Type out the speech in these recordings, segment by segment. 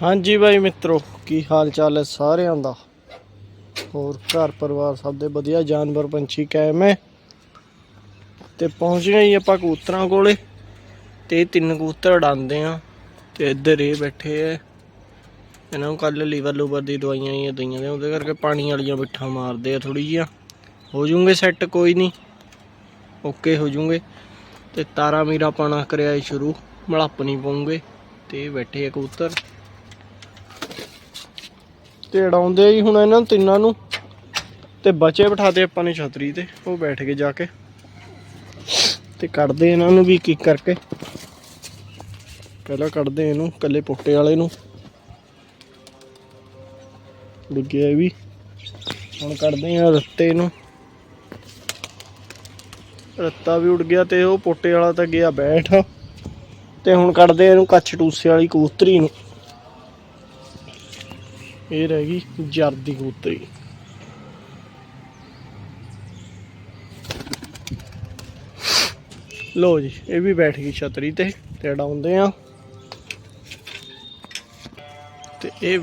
ਹਾਂਜੀ ਬਾਈ ਮਿੱਤਰੋ, ਕੀ ਹਾਲ ਚਾਲ ਹੈ ਸਾਰਿਆਂ ਦਾ? ਹੋਰ ਘਰ ਪਰਿਵਾਰ ਸਭ ਦੇ ਵਧੀਆ? ਜਾਨਵਰ, ਪੰਛੀ ਕਾਇਮ ਹੈ? ਤੇ ਪਹੁੰਚ ਗਏ ਆਪਾਂ ਕਬੂਤਰਾਂ ਕੋਲੇ। ਤੇ ਤਿੰਨ ਕਬੂਤਰ ਉਡਾਉਂਦੇ ਆ ਤੇ ਇੱਧਰ ਇਹ ਬੈਠੇ ਐ ਇਹਨਾਂ ਨੂੰ ਕੱਲ ਲੀਵਰ ਲੂਵਰ ਦੀ ਦਵਾਈਆਂ ਹੀ ਦਈਆਂ ਨੇ, ਉਹਦੇ ਕਰਕੇ ਪਾਣੀ ਵਾਲੀਆਂ ਬਿੱਠਾਂ ਮਾਰਦੇ ਆ ਥੋੜੀ ਜਿਹੀਆਂ। ਹੋ ਜੂਗੇ ਸੈੱਟ, ਕੋਈ ਨਹੀਂ। ਓਕੇ, ਹੋ ਜੂਗੇ ਤੇ ਤਾਰਾ ਮੀਰਾ ਪਾਣਾ ਕਰਿਆ ਸ਼ੁਰੂ ਮਲੱਪ ਨਹੀਂ ਪਾਉਂਗੇ। ਤੇ ਬੈਠੇ ਆ ਕਬੂਤਰ। ਤੇ ਉਡਾਉਂਦੇ ਹੀ ਹੁਣ ਇਹਨਾਂ ਨੂੰ ਤਿੰਨਾਂ ਨੂੰ। ਤੇ ਬੱਚੇ ਬਿਠਾਤੇ ਆਪਾਂ ਨੇ ਛਤਰੀ ਤੇ, ਉਹ ਬੈਠ ਕੇ ਜਾ ਕੇ। ਤੇ ਕੱਢਦੇ ਇਹਨਾਂ ਨੂੰ ਵੀ ਕੀ ਕਰਕੇ। ਪਹਿਲਾਂ ਕੱਢਦੇ ਇਹਨੂੰ ਕੱਲੇ ਪੁੱਟੇ ਵਾਲੇ ਨੂੰ। ਡਿੱਗਿਆ ਇਹ ਵੀ। ਹੁਣ ਕੱਢਦੇ ਆ ਰੱਤੇ ਨੂੰ ਰੱਤਾ ਵੀ ਉੱਡ ਗਿਆ ਤੇ ਉਹ ਪੋਟੇ ਵਾਲਾ ਤਾਂ ਗਿਆ ਬੈਠ। ਤੇ ਹੁਣ ਕੱਢਦੇ ਇਹਨੂੰ ਕੱਛ ਟੂਸੇ ਵਾਲੀ ਕਬੂਤਰੀ ਨੂੰ। ਇਹ ਰਹਿ ਗਈ ਜਰਦੀ ਕਬੂਤਰੀ। ਲੋ ਜੀ ਇਹ ਵੀ ਬੈਠ ਗਈ ਛਤਰੀ ਤੇ ਤੇ ਉਡਾਉਂਦੇ ਆ ਤੇ ਇਹ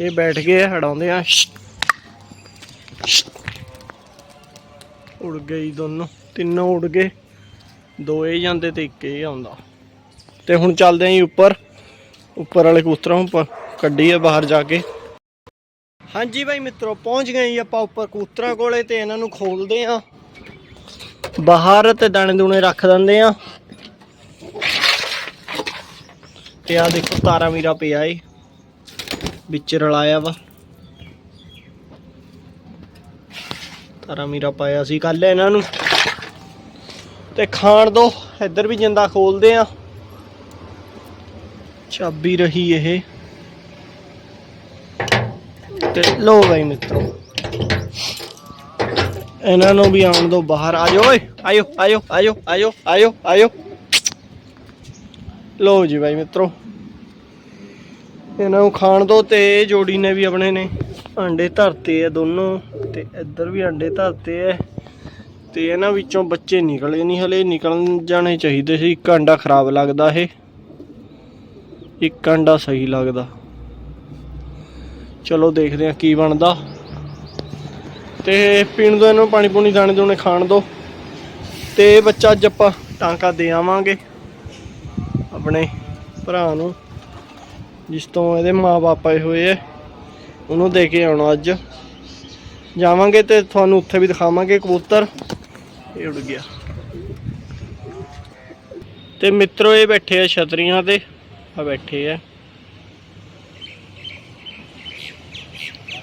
ਇਹ ਬੈਠ ਗਏ ਆ, ਉਡਾਉਂਦੇ ਆ ਉੜ ਗਈ ਦੋਨੋਂ ਤਿੰਨੋਂ ਉੜ ਗਏ। ਦੋ ਇਹ ਜਾਂਦੇ ਤੇ ਇੱਕ ਇਹ ਆਉਂਦਾ। ਤੇ ਹੁਣ ਚੱਲਦੇ ਆਂ ਜੀ ਉੱਪਰ। ਉੱਪਰ ਵਾਲੇ ਕਬੂਤਰਾਂ ਕੱਢੀ ਕੱਢੀਏ ਬਾਹਰ ਜਾ ਕੇ। ਹਾਂਜੀ ਭਾਈ ਮਿੱਤਰੋ, ਪਹੁੰਚ ਗਏ ਜੀ ਆਪਾਂ ਉੱਪਰ ਕਬੂਤਰਾਂ ਕੋਲੇ ਤੇ ਇਹਨਾਂ ਨੂੰ ਖੋਲਦੇ ਆਂ ਬਾਹਰ ਤੇ ਦਾਣੇ ਦੂਣੇ ਰੱਖ ਦਿੰਦੇ ਆਂ ਤੇ ਆ ਦੇਖੋ ਤਾਰਾ ਮੀਰਾ ਪਿਆ ਏ। ਵਿੱਚ ਰਲਾਇਆ ਵਾ। ਤਾਰਾ ਮੀਰਾ ਪਾਇਆ ਸੀ ਕੱਲ ਇਹਨਾਂ ਨੂੰ। ਤੇ ਖਾਣ ਦੋ, ਇੱਧਰ ਵੀ ਜਿੰਦਾ ਖੋਲਦੇ ਆ ਚਾਬੀ ਰਹੀ ਇਹ। ਤੇ ਲੋ ਬਾਈ ਮਿੱਤਰੋ। ਇਹਨਾਂ ਨੂੰ ਵੀ ਆਉਣ ਦੋ ਬਾਹਰ। ਆ ਜਾਓ ਓਏ ਆਇਓ ਆਇਓ ਆਇਓ ਆਇਓ ਆਇਓ ਆਇਓ ਲੋ ਜੀ ਬਾਈ ਮਿੱਤਰੋ। ਇਹਨਾਂ ਨੂੰ ਖਾਣ ਦੋ ਤੇ ਜੋੜੀ ਨੇ ਵੀ ਆਪਣੇ ਨੇ। ਅੰਡੇ ਧਰਤੇ ਆ ਦੋਨੋਂ ਤੇ ਇੱਧਰ ਵੀ ਅੰਡੇ ਧਰਤੇ ਆ। ਤੇ ਇਹਨਾਂ ਵਿੱਚੋਂ ਬੱਚੇ ਨਿਕਲੇ ਨਹੀਂ ਹਲੇ ਨਿਕਲ ਜਾਣੇ ਚਾਹੀਦੇ ਸੀ। ਇੱਕ ਅੰਡਾ ਖਰਾਬ ਲੱਗਦਾ ਇਹ। ਇੱਕ ਅੰਡਾ ਸਹੀ ਲੱਗਦਾ। ਚਲੋ ਦੇਖਦੇ ਆ ਕੀ ਬਣਦਾ। ਤੇ ਪੀਣ ਦੋ ਇਹਨੂੰ, ਪਾਣੀ ਪੂਣੀ ਦਾਣੇ ਦੂਣੇ ਖਾਣ ਦੋ। ਤੇ ਬੱਚਾ ਅੱਜ ਆਪਾਂ ਟਾਂਕਾ ਦੇ ਆਵਾਂਗੇ ਆਪਣੇ ਭਰਾ ਨੂੰ, ਜਿਸ ਤੋਂ ਇਹਦੇ ਮਾਪੇ ਆਏ ਹੋਏ ਐ ਉਹਨੂੰ ਦੇ ਕੇ ਆਉਣਾ ਅੱਜ। ਜਾਵਾਂਗੇ ਤੇ ਤੁਹਾਨੂੰ ਉੱਥੇ ਵੀ ਦਿਖਾਵਾਂਗੇ ਕਬੂਤਰ। ਇਹ ਉੱਡ ਗਿਆ। ਤੇ ਮਿੱਤਰੋ, ਇਹ ਬੈਠੇ ਆ ਛਤਰੀਆਂ ਤੇ। ਆ ਬੈਠੇ ਆ।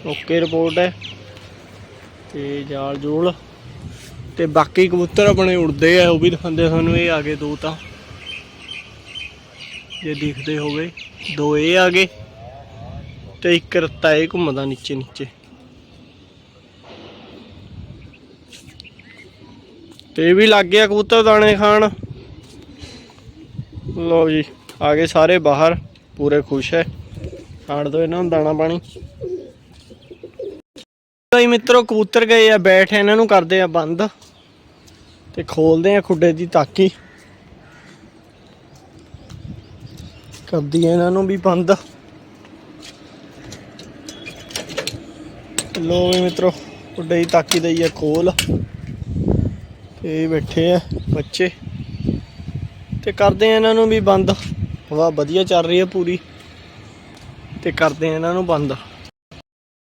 ਓਕੇ ਰਿਪੋਰਟ ਹੈ। ਤੇ ਜਾਲ ਜੂਲ। ਤੇ ਬਾਕੀ ਕਬੂਤਰ ਆਪਣੇ ਉੜਦੇ ਆ, ਉਹ ਵੀ ਦਿਖਾਉਂਦੇ ਤੁਹਾਨੂੰ, ਇਹ ਆ ਗਏ ਦੋ ਤਾਂ। ਜੇ ਦਿਖਦੇ ਹੋਵੇ, ਦੋ ਇਹ ਆ ਗਏ ਤੇ ਇੱਕ ਰੱਤਾ ਇਹ ਘੁੰਮਦਾ ਨੀਚੇ ਨੀਚੇ। ਤੇ ਇਹ ਵੀ ਲੱਗ ਗਿਆ ਕਬੂਤਰ ਦਾਣੇ ਖਾਣ। ਲਓ ਜੀ। ਆ ਗਏ ਸਾਰੇ ਬਾਹਰ, ਪੂਰੇ ਖੁਸ਼ ਹੈ। ਖਾਣ ਦੋ ਇਹਨਾਂ ਨੂੰ ਦਾਣਾ ਪਾਣੀ। ਭਾਈ ਮਿੱਤਰੋ, ਕਬੂਤਰ ਗਏ ਆ, ਬੈਠ ਇਹਨਾਂ ਨੂੰ ਕਰਦੇ ਆ ਬੰਦ। ਤੇ ਖੋਲਦੇ ਆ ਖੁੱਡੇ ਦੀ ਤਾਕੀ। ਕਰਦੀ ਆ ਇਹਨਾਂ ਨੂੰ ਵੀ ਬੰਦ। ਲੋ ਵੀ ਮਿੱਤਰੋ, ਖੁੱਡੇ ਦੀ ਤਾਕੀ ਦਈ ਆ ਖੋਲ। ਤੇ ਬੈਠੇ ਆ ਬੱਚੇ। ਤੇ ਕਰਦੇ ਆ ਇਹਨਾਂ ਨੂੰ ਵੀ ਬੰਦ। ਹਵਾ ਵਧੀਆ ਚੱਲ ਰਹੀ ਹੈ ਪੂਰੀ ਤੇ ਕਰਦੇ ਆ ਇਹਨਾਂ ਨੂੰ ਬੰਦ।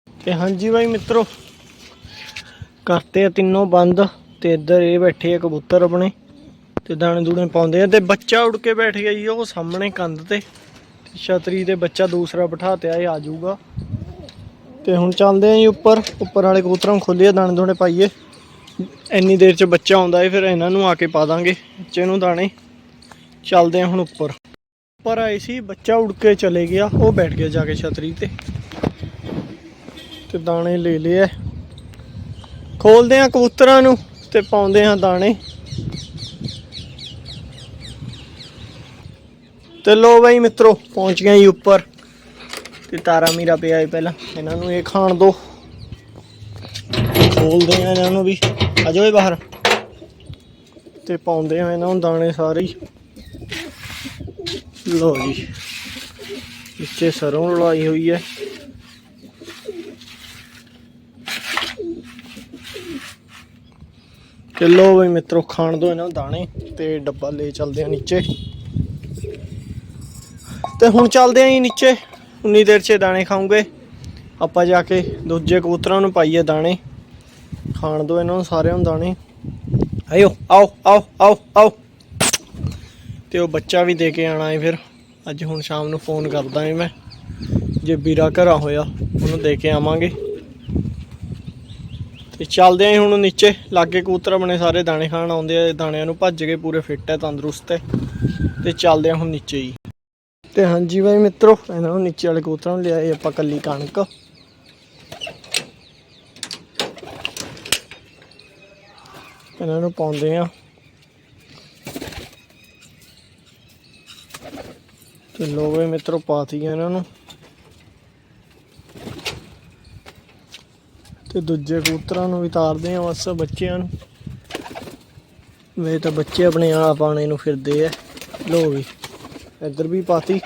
ਤੇ ਹਾਂਜੀ ਬਾਈ ਮਿੱਤਰੋ, ਕਰਤੇ ਆ ਤਿੰਨੋਂ ਬੰਦ ਤੇ ਇੱਧਰ ਇਹ ਬੈਠੇ ਆ ਕਬੂਤਰ ਆਪਣੇ ਤੇ ਦਾਣੇ ਦੂਣੇ ਪਾਉਂਦੇ ਆ ਤੇ ਬੱਚਾ ਉੜ ਕੇ ਬੈਠ ਗਿਆ ਜੀ, ਉਹ ਸਾਹਮਣੇ ਕੰਧ ਤੇ ਛਤਰੀ ਤੇ ਬੱਚਾ ਦੂਸਰਾ ਬਿਠਾ ਤੇ ਆਏ ਆ ਜਾਊਗਾ। ਤੇ ਹੁਣ ਚੱਲਦੇ ਆਂ ਜੀ ਉੱਪਰ ਉੱਪਰ ਵਾਲੇ ਕਬੂਤਰਾਂ ਨੂੰ ਖੋਲੀਏ ਦਾਣੇ ਦੂਣੇ ਪਾਈਏ। ਇੰਨੀ ਦੇਰ ਚ ਬੱਚਾ ਆਉਂਦਾ ਏ, ਫਿਰ ਇਹਨਾਂ ਨੂੰ ਆ ਕੇ ਪਾ ਦਾਂਗੇ, ਬੱਚੇ ਨੂੰ ਦਾਣੇ। ਚੱਲਦੇ ਆਂ ਹੁਣ ਉੱਪਰ। ਉੱਪਰ ਆਏ ਸੀ, ਬੱਚਾ ਉੜ ਕੇ ਚਲੇ ਗਿਆ, ਉਹ ਬੈਠ ਗਿਆ ਜਾ ਕੇ ਛਤਰੀ ਤੇ। ਤੇ ਦਾਣੇ ਲੈ ਲਏ ਖੋਲਦੇ ਆ ਕਬੂਤਰਾਂ ਨੂੰ ਤੇ ਪਾਉਂਦੇ ਆ ਦਾਣੇ। ਤੇ ਲੋ ਬਾਈ ਮਿੱਤਰੋ, ਪਹੁੰਚ ਗਏ ਜੀ ਉੱਪਰ। ਤੇ ਤਾਰਾ ਮੀਰਾ ਪਿਆ ਏ ਪਹਿਲਾਂ, ਇਹਨਾਂ ਨੂੰ ਇਹ ਖਾਣ ਦੋ। ਖੋਲਦੇ ਆ ਇਹਨਾਂ ਨੂੰ ਵੀ। ਆ ਜਾਓ ਬਾਹਰ। ਤੇ ਪਾਉਂਦੇ ਆ ਇਹਨਾਂ ਨੂੰ ਦਾਣੇ ਸਾਰੇ ਹੀ। ਲੋ ਜੀ ਨੀਚੇ ਸਰੋਂ ਲਾਈ ਹੋਈ ਹੈ। ਕਿਲੋ ਵੀ ਮਿੱਤਰੋ, ਖਾਣ ਦੋ ਇਹਨਾਂ ਨੂੰ ਦਾਣੇ ਤੇ ਡੱਬਾ ਲੈ ਚੱਲਦੇ ਆ ਨੀਚੇ। ਤੇ ਹੁਣ ਚੱਲਦੇ ਆ ਜੀ ਨੀਚੇ, ਉਨੀ ਦੇਰ 'ਚ ਦਾਣੇ ਖਾਉਂਗੇ ਆਪਾਂ ਜਾ ਕੇ ਦੂਜੇ ਕਬੂਤਰਾਂ ਨੂੰ ਪਾਈਏ ਦਾਣੇ। ਖਾਣ ਦੋ ਇਹਨਾਂ ਨੂੰ ਸਾਰਿਆਂ ਨੂੰ ਦਾਣੇ। ਆਇਓ, ਆਓ ਆਓ ਆਓ ਆਓ। ਤੇ ਉਹ ਬੱਚਾ ਵੀ ਦੇ ਕੇ ਆਣਾ ਹੈ ਫਿਰ। ਅੱਜ ਹੁਣ ਸ਼ਾਮ ਨੂੰ ਫੋਨ ਕਰਦਾ ਏ ਮੈਂ। ਜੇ ਵੀਰਾ ਘਰਾਂ ਹੋਇਆ, ਉਹਨੂੰ ਦੇ ਕੇ ਆਵਾਂਗੇ। ਤੇ ਚੱਲਦੇ ਆਂ ਹੁਣ ਨੀਚੇ। ਲਾਗੇ ਕੂਤਰ ਬਣੇ ਸਾਰੇ ਦਾਣੇ ਖਾਣ ਆਉਂਦੇ ਆ। ਦਾਣਿਆਂ ਨੂੰ ਭੱਜ ਕੇ ਪੂਰੇ ਫਿੱਟ ਹੈ ਤੰਦਰੁਸਤ ਹੈ ਤੇ ਚੱਲਦੇ ਆਂ ਹੁਣ ਨੀਚੇ ਹੀ ਤੇ ਹਾਂਜੀ ਬਾਈ ਮਿੱਤਰੋ, ਇਹਨਾਂ ਨੂੰ ਨੀਚੇ ਵਾਲੇ ਕੂਤਰਾਂ ਨੂੰ ਲਿਆਏ ਆਪਾਂ ਕੱਲੀ ਕਣਕ। ਇਹਨਾਂ ਨੂੰ ਪਾਉਂਦੇ ਆ। ਤੇ ਲੋਵੇ ਮਿੱਤਰੋ ਪਾਤੀ ਇਹਨਾਂ ਨੂੰ। ਤੇ ਦੂਜੇ ਕਬੂਤਰਾਂ ਨੂੰ ਵੀ ਤਾਰਦੇ ਆ ਬਸ, ਬੱਚਿਆਂ ਨੂੰ। ਵੇ ਤਾਂ ਬੱਚੇ ਆਪਣੇ ਆਪ ਆਣੇ ਨੂੰ ਫਿਰਦੇ ਆ। ਲੋ ਵੀ, ਇੱਧਰ ਵੀ ਪਾਤੀ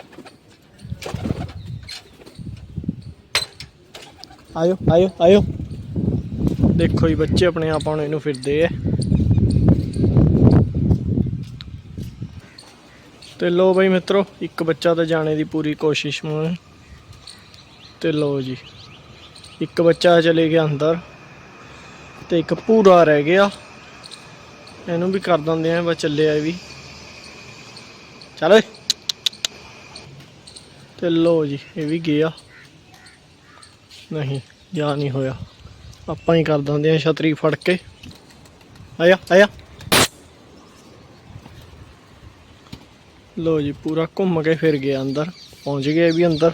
ਆਇਓ ਆਇਓ ਆਇਓ। ਦੇਖੋ ਜੀ, ਬੱਚੇ ਆਪਣੇ ਆਪ ਆਣੇ ਨੂੰ ਫਿਰਦੇ ਆ। ਤੇ ਲੋ ਬਈ ਮਿੱਤਰੋ, ਇੱਕ ਬੱਚਾ ਤਾਂ ਜਾਣੇ ਦੀ ਪੂਰੀ ਕੋਸ਼ਿਸ਼ ਮੈਂ ਤੇ। ਲੋ ਜੀ, ਇੱਕ ਬੱਚਾ ਚਲੇ ਗਿਆ ਅੰਦਰ ਤੇ ਇੱਕ ਪੂਰਾ ਰਹਿ ਗਿਆ। ਇਹਨੂੰ ਵੀ ਕਰ ਦਿੰਦੇ ਆ, ਬਸ ਚੱਲਿਆ ਵੀ। ਚੱਲ ਓਏ। ਤੇ ਲੋ ਜੀ, ਇਹ ਵੀ ਗਿਆ। ਨਹੀਂ, ਜਾ ਨਹੀਂ ਹੋਇਆ। ਆਪਾਂ ਹੀ ਕਰ ਦਿੰਦੇ ਆ ਛਤਰੀ ਫੜ ਕੇ। ਆਇਆ ਆਇਆ। ਲੋ ਜੀ, ਪੂਰਾ ਘੁੰਮ ਕੇ ਫਿਰ ਗਿਆ ਅੰਦਰ, ਪਹੁੰਚ ਗਿਆ ਵੀ ਅੰਦਰ।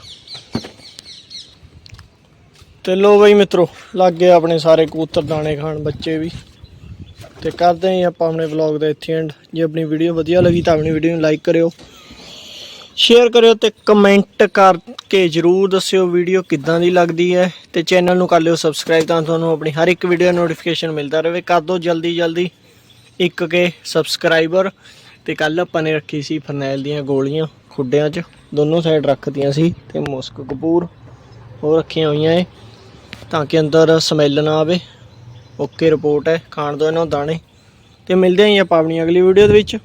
ਤੇ ਲੋ ਬਈ ਮਿੱਤਰੋ, ਲੱਗ ਗਏ ਆਪਣੇ ਸਾਰੇ ਕਬੂਤਰ ਦਾਣੇ ਖਾਣ ਬੱਚੇ ਵੀ। ਤੇ ਕਰਦੇ ਹਾਂ ਆਪਾਂ ਆਪਣੇ ਵਲੌਗ ਦਾ ਇੱਥੇ ਐਂਡ ਜੇ ਆਪਣੀ ਵੀਡੀਓ ਵਧੀਆ ਲੱਗੀ ਤਾਂ ਆਪਣੀ ਵੀਡੀਓ ਨੂੰ ਲਾਈਕ ਕਰਿਓ। ਸ਼ੇਅਰ ਕਰਿਓ ਤੇ ਕਮੈਂਟ ਕਰਕੇ ਜਰੂਰ ਦੱਸਿਓ ਵੀਡੀਓ ਕਿੱਦਾਂ ਦੀ ਲੱਗਦੀ ਹੈ। ਤੇ ਚੈਨਲ ਨੂੰ ਕਰ ਲਿਓ ਸਬਸਕ੍ਰਾਈਬ ਤਾਂ ਤੁਹਾਨੂੰ ਆਪਣੀ ਹਰ ਇੱਕ ਵੀਡੀਓ ਨੋਟੀਫਿਕੇਸ਼ਨ ਮਿਲਦਾ ਰਹੇ। ਕਰ ਦਿਓ ਜਲਦੀ ਜਲਦੀ ਇੱਕ ਕੇ ਸਬਸਕ੍ਰਾਈਬਰ ਤੇ ਕੱਲ ਆਪਾਂ ਨੇ ਰੱਖੀ ਸੀ ਫਰਨੈਲ ਦੀਆਂ ਗੋਲੀਆਂ, ਖੁੱਡਿਆਂ 'ਚ। ਦੋਨੋਂ ਸਾਈਡ ਰੱਖਤੀਆਂ ਸੀ ਤੇ ਮੁਸਕ ਕਪੂਰ ਉਹ ਰੱਖੀਆਂ ਹੋਈਆਂ ਏ, ਤਾਂ ਕਿ ਅੰਦਰ ਸਮੈਲ ਨਾ ਆਵੇ। ਓਕੇ ਰਿਪੋਰਟ ਹੈ, ਖਾਣ ਦੋ ਇਹਨਾਂ ਦਾਣੇ। ਤੇ ਮਿਲਦੇ ਆਂ ਜੀ ਆਪਾਂ ਆਪਣੀ ਅਗਲੀ ਵੀਡੀਓ ਦੇ ਵਿੱਚ।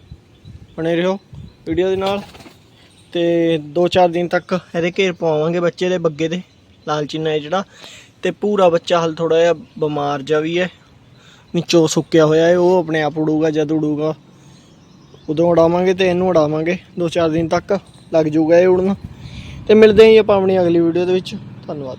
ਬਣੇ ਰਹੋ ਵੀਡੀਓ ਦੇ ਨਾਲ। ਤੇ 2-4 ਦਿਨ ਤੱਕ ਇਹਦੇ ਘੇਰ ਪਵਾਵਾਂਗੇ ਬੱਚੇ ਦੇ ਬੱਗੇ ਦੇ ਲਾਲਚੀਨਾ ਹੈ ਜਿਹੜਾ। ਤੇ ਪੂਰਾ ਬੱਚਾ ਹਲ ਥੋੜਾ ਜਿਹਾ ਬਿਮਾਰ ਜਾ ਵੀ ਹੈ। ਨੀਚੋ ਸੁੱਕਿਆ ਹੋਇਆ ਹੈ ਉਹ ਆਪਣੇ ਆਪ ਉਡੂਗਾ, ਜਦ ਉਡੂਗਾ। ਉਦੋਂ ਉਡਾਵਾਂਗੇ ਤੇ ਇਹਨੂੰ ਉਡਾਵਾਂਗੇ। 2-4 ਦਿਨ ਤੱਕ ਲੱਗ ਜਾਊਗਾ ਇਹ ਉੜਨ। ਤੇ ਮਿਲਦੇ ਹਾਂ ਜੀ ਆਪਾਂ ਆਪਣੀ ਅਗਲੀ ਵੀਡੀਓ ਦੇ ਵਿੱਚ। ਧੰਨਵਾਦ।